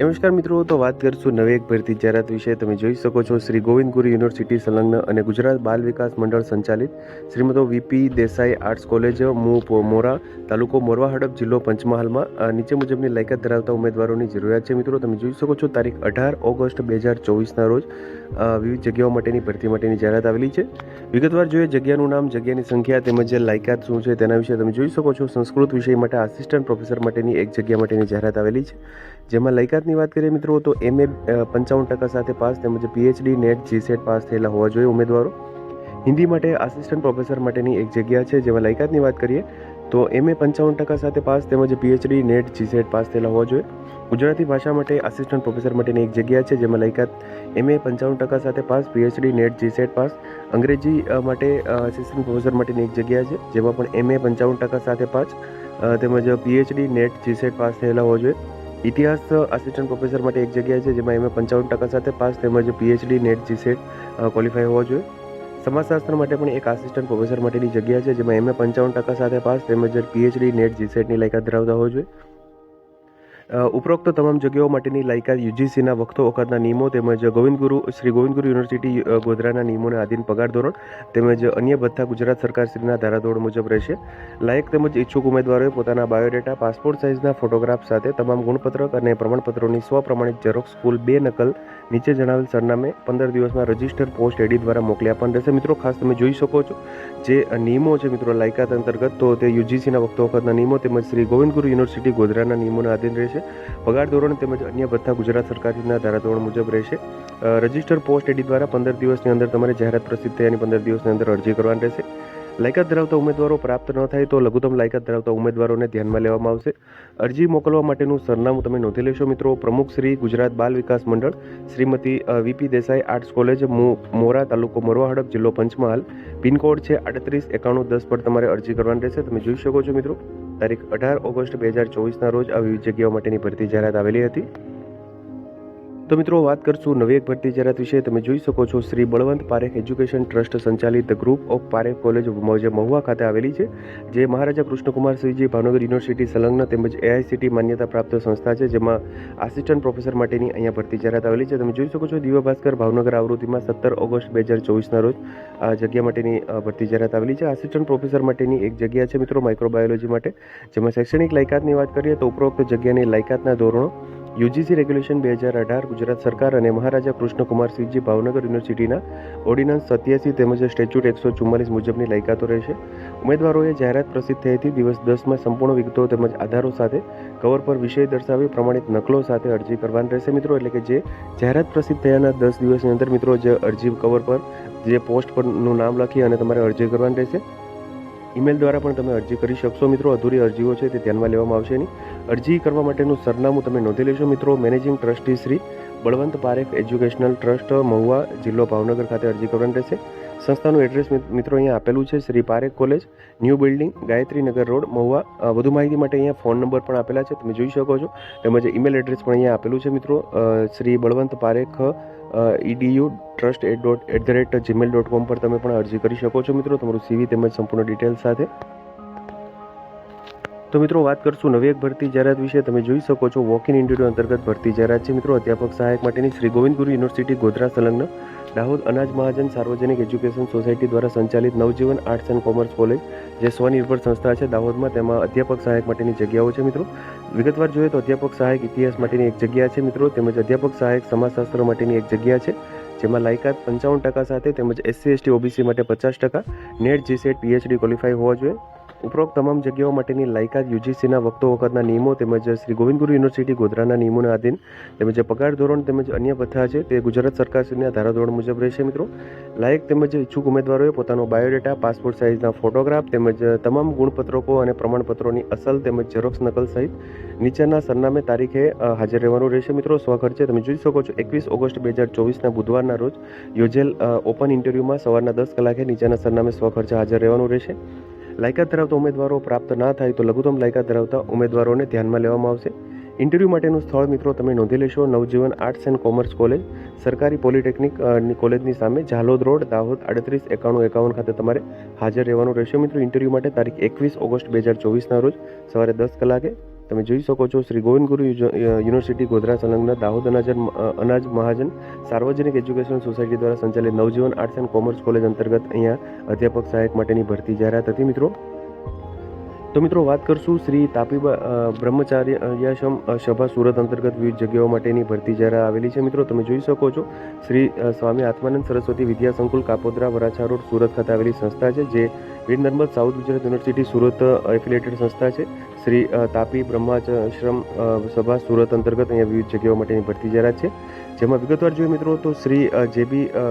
નમસ્કાર મિત્રો, તો વાત કરીશું નવી એક ભરતી જાહેરાત વિશે. તમે જોઈ શકો છો, શ્રી ગોવિંદ ગુરુ યુનિવર્સિટી સંલગ્ન અને ગુજરાત બાલ વિકાસ મંડળ સંચાલિત Shrimati V P Desai arts college, મુ મોરા તાલુકો મોરવા હડપ જિલ્લો પંચમહાલમાં. નીચે મુજબની લાયકાત ધરાવતા ઉમેદવારોની જરૂરિયાત છે મિત્રો. તમે જોઈ શકો છો, તારીખ અઢાર ઓગસ્ટ બે હજાર ચોવીસના રોજ વિવિધ જગ્યાઓ માટેની ભરતી માટેની જાહેરાત આવેલી છે. વિગતવાર જોઈએ, જગ્યાનું નામ, જગ્યાની સંખ્યા તેમજ લાયકાત શું છે તેના વિશે તમે જોઈ શકો છો. સંસ્કૃત વિષય માટે આસિસ્ટન્ટ પ્રોફેસર માટેની એક જગ્યા માટેની જાહેરાત આવેલી છે. જેમાં લાયકાતની વાત કરીએ મિત્રો, તો એમએ પંચાવન ટકા સાથે પાસ તેમજ પીએચડી નેટ જીસેટ પાસ થયેલા હોવા જોઈએ ઉમેદવારો. હિન્દી માટે આસિસ્ટન્ટ પ્રોફેસર માટેની એક જગ્યા છે, જેમાં લાયકાતની વાત કરીએ, તો એમએ પંચાવન ટકા સાથે પાસ તેમજ પીએચડી નેટ જીસેટ પાસ થયેલા હોવા જોઈએ. ગુજરાતી ભાષા માટે આસિસ્ટન્ટ પ્રોફેસર માટેની એક જગ્યા છે, જેમાં લાયકાત એમએ પંચાવન ટકા સાથે pass PhD NET GSET pass. અંગ્રેજી માટે આસિસ્ટન્ટ પ્રોફેસર માટેની એક જગ્યા છે, જેમાં પણ એમએ પંચાવન ટકા સાથે પાસ તેમજ પીએચડી નેટ જીસેટ પાસ થયેલા હોવા જોઈએ. ઇતિહાસ આસિસ્ટન્ટ પ્રોફેસર માટે એક જગ્યા છે જેમાં એમએ પંચાવન ટકા સાથે પાસ તેમજ પીએચડી નેટ જીસેટ ક્વોલિફાય હોવા જોઈએ. સમાજશાસ્ત્ર માટે પણ એક આસિસ્ટન્ટ પ્રોફેસર માટેની જગ્યા છે જેમાં એમએ પંચાવન ટકા સાથે પાસ તેમજ પીએચડી નેટ જીસેટની લાયકાત ધરાવતા હોવા જોઈએ. ઉપરોક્ત તમામ જગ્યાઓ માટેની લાયકાત યુજીસીના વખતો વખતના નિયમો તેમજ ગોવિંદ ગુરુ શ્રી ગોવિંદ ગુરુ યુનિવર્સિટી ગોધરાના નિયમોને આધીન પગાર ધોરણ તેમજ અન્ય બધા ગુજરાત સરકારશ્રીના ધારાધોરણ મુજબ રહેશે. લાયક તેમજ ઈચ્છુક ઉમેદવારોએ પોતાના બાયોડેટા, પાસપોર્ટ સાઇઝના ફોટોગ્રાફ સાથે તમામ ગુણપત્રક અને પ્રમાણપત્રોની સ્વપ્રમાણિત ઝેરોક્ષ કુલ બે નકલ નીચે જણાવેલ સરનામે પંદર દિવસમાં રજિસ્ટર પોસ્ટ એડી દ્વારા મોકલી આપવાનું રહેશે. મિત્રો, ખાસ તમે જોઈ શકો છો જે નિયમો છે મિત્રો લાયકાત અંતર્ગત, તો તે યુજીસીના વખતો વખતના નિયમો તેમજ શ્રી ગોવિંદ ગુરુ યુનિવર્સિટી ગોધરાના નિયમોના આધીન રહેશે. પગાર ધોરણ તેમજ અન્ય બધા ગુજરાત સરકારના ધારાધોરણ મુજબ રહેશે. રજિસ્ટર પોસ્ટ એડી દ્વારા પંદર દિવસની અંદર તમારે જાહેરાત પ્રસિદ્ધ થયાની પંદર દિવસની અંદર અરજી કરવાની રહેશે. લાયકાત ધરાવતા ઉમેદવારો પ્રાપ્ત ન થાય તો લઘુત્તમ લાયકાત ધરાવતા ઉમેદવારોને ધ્યાનમાં લેવામાં આવશે. અરજી મોકલવા માટેનું સરનામું તમે નોંધી લેશો મિત્રો. પ્રમુખ Shri Gujarat Bal Vikas Mandal, Shrimati V P Desai arts college Mora તાલુકો મોરવા હડપ જિલ્લો પંચમહાલ. પિનકોડ છે આડત્રીસ એકાણું દસ પર તમારે અરજી કરવાની રહેશે. તમે જોઈ શકો છો મિત્રો. તારીખ અઢાર ઓગસ્ટ બે હજાર ચોવીસના રોજ આ વિવિધ જગ્યાઓ માટેની ભરતી જાહેરાત આવેલી હતી. તો મિત્રો વાત કરશું નવી એક ભરતી જાહેરાત વિશે. તમે જોઈ શકો છો શ્રી બળવંત પારેખ એજ્યુકેશન ટ્રસ્ટ સંચાલિત ગ્રુપ ઓફ પારેખ કોલેજ જે મહુવા ખાતે આવેલી છે, જે મહારાજા કૃષ્ણકુમારસિંહજી ભાવનગર યુનિવર્સિટી સંલગ્ન તેમજ એઆઈસીટી માન્યતા પ્રાપ્ત સંસ્થા છે, જેમાં આસિસ્ટન્ટ પ્રોફેસર માટેની અહીંયા ભરતી જાહેરાત આવેલી છે. તમે જોઈ શકો છો દિવ્ય ભાસ્કર ભાવનગર આવૃત્તિમાં સત્તર ઓગસ્ટ બે હજાર ચોવીસના રોજ આ જગ્યા માટેની ભરતી જાહેરાત આવેલી છે. આસિસ્ટન્ટ પ્રોફેસર માટેની એક જગ્યા છે મિત્રો માઇક્રોબાયોલોજી માટે, જેમાં શૈક્ષણિક લાયકાતની વાત કરીએ તો ઉપરોક્ત જગ્યાની લાયકાતના ધોરણો યુજીસી રેગ્યુલેશન બે હજાર અઢાર, ગુજરાત સરકાર અને મહારાજા કૃષ્ણકુમારસિંહજી ભાવનગર યુનિવર્સિટીના ઓર્ડિનન્સ સત્યાસી તેમજ સ્ટેચ્યુટ એકસો ચુમ્માલીસ મુજબની લાયકાતો રહેશે. ઉમેદવારોએ જાહેરાત પ્રસિદ્ધ થઈ દિવસ દસમાં સંપૂર્ણ વિગતો તેમજ આધારો સાથે કવર પર વિષય દર્શાવી પ્રમાણિત નકલો સાથે અરજી કરવાની રહેશે. મિત્રો, એટલે કે જે જાહેરાત પ્રસિદ્ધ થયાના દસ દિવસની અંદર મિત્રો, જે અરજી કવર પર જે પોસ્ટ પરનું નામ લખી અને તમારે અરજી કરવાની રહેશે. ઈમેલ દ્વારા પણ તમે અરજી કરી શકશો મિત્રો. અધૂરી અરજીઓ છે તે ધ્યાનમાં લેવામાં આવશે નહીં. અરજી કરવા માટેનું સરનામું તમે નોંધી લેશો મિત્રો. Managing trustee Shri Balwant Parekh educational trust, Mahuva જિલ્લો ભાવનગર ખાતે અરજી કરવાની રહેશે. સંસ્થાનું એડ્રેસ મિત્રો અહીંયા આપેલું છે, Shri Parekh college, new building Gayatrinagar road, Mahuva. વધુ માહિતી માટે અહીંયા ફોન નંબર પણ આપેલા છે, તમે જોઈ શકો છો. તેમજ ઈમેલ એડ્રેસ પણ અહીંયા આપેલું છે, મિત્રો. Shri Balwant Parekh EDU trust at dot at the rate Gmail dot com પર તમે પણ અરજી કરી શકો છો, મિત્રો. તમારું સીવી તેમજ સંપૂર્ણ ડિટેલ્સ સાથે. તો મિત્રો, વાત કરશું નવી એક ભરતી જાહેરાત વિશે. તમે જોઈ શકો છો વોક ઇન ઇન્ટરવ્યુ અંતર્ગત ભરતી જાહેરાત છે, મિત્રો. અધ્યાપક સહાયક માટેની શ્રી ગોવિંદ ગુરુ યુનિવર્સિટી ગોધરા સંલગ્ન દાહોદ અનાજ મહાજન સાર્વજનિક એજ્યુકેશન સોસાયટી દ્વારા સંચાલિત Navjivan arts and commerce college, જે સ્વનિર્ભર સંસ્થા છે દાહોદમાં. તેમાં અધ્યાપક સહાયક માટેની જગ્યાઓ છે મિત્રો. વિગતવાર જોઈએ તો અધ્યાપક સહાયક ઇતિહાસ માટેની એક જગ્યા છે મિત્રો. તેમજ અધ્યાપક સહાયક સમાજશાસ્ત્ર માટેની એક જગ્યા છે, જેમાં લાયકાત પંચાવન ટકા સાથે તેમજ એસસી, એસટી, ઓબીસી માટે પચાસ ટકા, નેટ, જીસેટ, પીએચડી ક્વોલિફાય હોવા જોઈએ. ઉપરોક્ત તમામ જગ્યાઓ માટેની લાયકાત યુજીસીના વખતો વખતના નિયમો તેમજ શ્રી ગોવિંદગુરુ યુનિવર્સિટી ગોધરાના નિયમોના આધીન તેમજ પગાર ધોરણ તેમજ અન્ય ભથ્થા છે તે ગુજરાત સરકારશ્રીના ધારાધોરણ મુજબ રહેશે મિત્રો. લાયક તેમજ ઈચ્છુક ઉમેદવારોએ પોતાનો બાયોડેટા, પાસપોર્ટ સાઇઝના ફોટોગ્રાફ તેમજ તમામ ગુણપત્રકો અને પ્રમાણપત્રોની અસલ તેમજ ઝેરોક્સ નકલ સહિત નીચેના સરનામે તારીખે હાજર રહેવાનું રહેશે મિત્રો. સ્વખર્ચે તમે જોઈ શકો છો, એકવીસ ઓગસ્ટ બે હજાર ચોવીસના બુધવારના રોજ યોજેલ ઓપન ઇન્ટરવ્યૂમાં સવારના દસ કલાકે નીચેના સરનામે સ્વખર્ચે હાજર રહેવાનું રહેશે. લાયકાત ધરાવતા ઉમેદવારો પ્રાપ્ત ના થાય તો લઘુત્તમ લાયકાત ધરાવતા ઉમેદવારોને ધ્યાનમાં લેવામાં આવશે. ઇન્ટરવ્યૂ માટેનું સ્થળ મિત્રો તમે નોંધી લેશો Navjivan arts and commerce college, સરકારી પોલિટેકનિક કોલેજની સામે ઝાલોદ રોડ, દાહોદ, આડત્રીસ, એકાણું, એકાવન ખાતે તમારે હાજર રહેવાનું રહેશે મિત્રો. ઇન્ટરવ્યૂ માટે તારીખ એકવીસ ઓગસ્ટ બે હજાર ચોવીસના રોજ સવારે દસ કલાકે. તમે જોઈ શકો છો, શ્રી ગોવિંદ ગુરુ યુનિવર્સિટી ગોધરા સંલગ્ન દાહોદ અનાજ અનાજ મહાજન સાર્વજનિક એજ્યુકેશન સોસાયટી દ્વારા સંચાલિત Navjivan arts and commerce college અંતર્ગત અહીંયા અધ્યાપક સહાયક માટેની ભરતી જાહેરાત હતી મિત્રો. તો મિત્રો વાત કરશું શ્રી તાપીબા અ, બ્રહ્મચાર્ય સભા સુરત અંતર્ગત વિવિધ જગ્યાઓ માટેની ભરતી જ્યારે આવેલી છે. મિત્રો તમે જોઈ શકો છો શ્રી સ્વામી આત્માનંદ સરસ્વતી વિદ્યા સંકુલ કાપોદ્રા વરાછા રોડ સુરત ખાતે આવેલી સંસ્થા છે જે Veer Narmad south Gujarat university Surat affiliated સંસ્થા છે. શ્રી તાપી બ્રહ્માશ્રમ સભા સુરત અંતર્ગત અહીંયા વિવિધ જગ્યાઓ માટેની ભરતી જાહેરાત છે. જેમાં વિગતવાર જોઈએ મિત્રો તો શ્રી જે અ,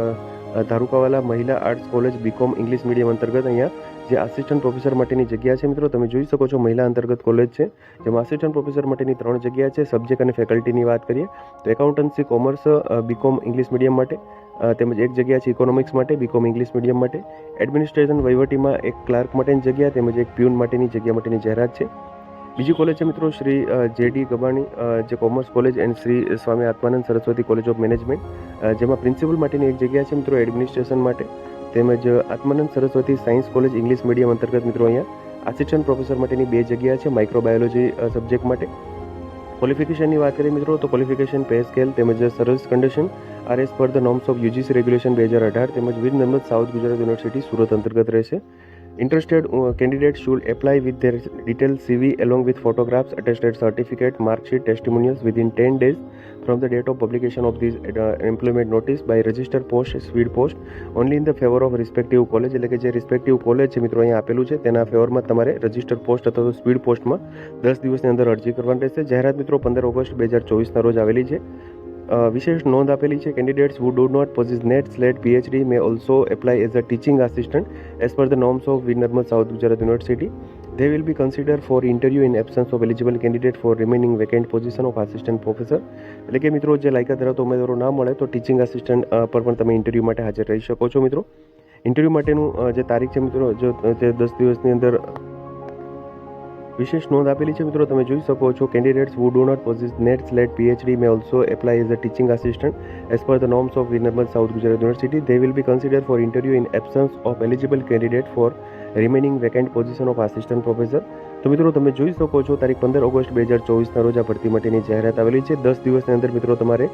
Dharukawala Mahila arts college BCom English medium અંતર્ગત અહીંયા જે આસિસ્ટન્ટ પ્રોફેસર માટેની જગ્યા છે મિત્રો, તમે જોઈ શકો છો મહિલા અંતર્ગત કોલેજ છે, જેમાં આસિસ્ટન્ટ પ્રોફેસર માટેની ત્રણ જગ્યા છે સબ્જેક્ટ અને ફેકલ્ટીની વાત કરીએ, તો accountancy commerce BCom English medium માટે તેમજ એક જગ્યા છે ઇકોનોમિક્સ માટે બીકોમ ઇંગ્લિશ મીડિયમ માટે એડમિનિસ્ટ્રેશન વહીવટીમાં એક ક્લાર્ક માટેની જગ્યા, તેમજ એક પ્યુન માટેની જગ્યા માટેની જાહેરાત છે બીજી કોલેજ છે મિત્રો શ્રી જેડી ગબાણી જે commerce college and Shri Swami Atmanand Saraswati college of management જેમાં પ્રિન્સિપલ માટેની એક જગ્યા છે મિત્રો એડમિનિસ્ટ્રેશન માટે. તેમજ Atmanand Saraswati science college English medium અંતર્ગત મિત્રો અહીંયા આસિસ્ટન્ટ પ્રોફેસર માટેની બે જગ્યા છે માઇક્રોબાયોલોજી સબ્જેક્ટ માટે. ક્વોલિફિકેશનની વાત કરીએ મિત્રો, તો ક્વોલિફિકેશન પે સ્કેલ તેમજ service condition are as per the norms of UGC regulation બે હજાર અઢાર તેમજ વીર નર્મદ સાઉથ ગુજરાત યુનિવર્સિટી સુરત અંતર્ગત રહેશે. Interested candidate should apply with their detail CV along with photographs attested certificate marksheet testimonials within ten days from the date of publication of this uh, employment notice by post post post only in the favor of respective college એટલે કે જે respective college છે મિત્રો અહીંયા આપેલું છે તેના ફેવરમાં તમારે રજિસ્ટર પોસ્ટ અથવા તો સ્પીડ પોસ્ટમાં દસ દિવસની અંદર અરજી કરવાની રહેશે. જાહેરાત મિત્રો પંદર ઓગસ્ટ બે હજાર ચોવીસના રોજ આવેલી છે. વિશેષ નોંધ આપેલી છે candidates do not possess net slate phd may also apply as a teaching assistant as per the norms of Veer Narmad South Gujarat University they will be considered for interview in absence of eligible candidate for remaining vacant position of assistant professor એટલે કે મિત્રો જે લાયકાત ધરાવતા ઉમેદવારો ના મળે તો ટીચિંગ આસિસ્ટન્ટ પર પણ તમે ઇન્ટરવ્યૂ માટે હાજર રહી શકો છો મિત્રો ઇન્ટરવ્યૂ માટેનું અ, જે તારીખ છે મિત્રો જો તે દસ દિવસની અંદર વિશેષ નોંધ આપેલી છે મિત્રો તમે જોઈ શકો છો candidates who do not possess net slate phd may also apply as a teaching assistant as per the norms of Vinarmad South Gujarat University they will be considered for interview in absence of eligible candidate for remaining vacant position of assistant professor તો મિત્રો, તમે જોઈ શકો છો, તારીખ પંદર August બે હજાર ચોવીસના રોજ આ ભરતી માટેની જાહેરાત આવેલી છે. દસ દિવસની અંદર મિત્રો, તમારે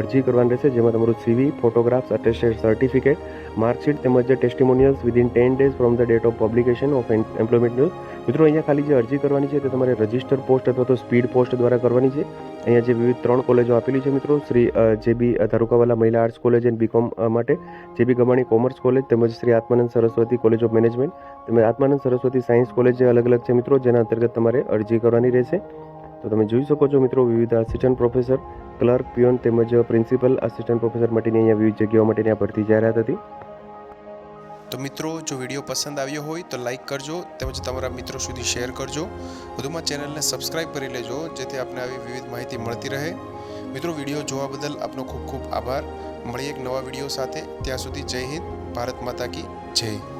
અરજી કરવાની રહેશે, જેમાં તમારું CV photographs attested certificate marksheet તેમજ testimonials within ten days from the date of publication of employment news મિત્રો, અહીંયા ખાલી જે અરજી કરવાની છે, તે તમારે રજિસ્ટર પોસ્ટ અથવા તો સ્પીડ પોસ્ટ દ્વારા કરવાની છે. અહીંયા જે વિવિધ ત્રણ કોલેજો આપેલી છે મિત્રો, Shri JB Dharukawala Mahila arts college and BCom માટે જેબી ગમાણી કોમર્સ કોલેજ તેમજ Shri Atmanand Saraswati college of management તેમજ આત્માનંદ સરસ્વતી સાયન્સ કોલેજ જે અલગ અલગ છે મિત્રો જેના અંતર્ગત તમારે અરજી કરવાની રહેશે. તો તમે જોઈ શકો છો મિત્રો, વિવિધ આસિસ્ટન્ટ પ્રોફેસર ક્લર્ક પ્યોન તેમજ પ્રિન્સિપલ આસિસ્ટન્ટ પ્રોફેસર માટેની અહીંયા વિવિધ જગ્યાઓ માટેની આ ભરતી જાહેરાત હતી. તો મિત્રો, જો વીડિયો પસંદ આવ્યો હોય તો લાઈક કરજો તેમજ તમારા મિત્રો સુધી શેર કરજો. વધુમાં ચેનલને સબસ્ક્રાઇબ કરી લેજો, જેથી આપને આવી વિવિધ માહિતી મળતી રહે. મિત્રો, વીડિયો જોવા બદલ આપનો ખૂબ ખૂબ આભાર. મળીએ એક નવા વીડિયો સાથે. ત્યાં સુધી જય હિન્દ, ભારત માતા કી જય.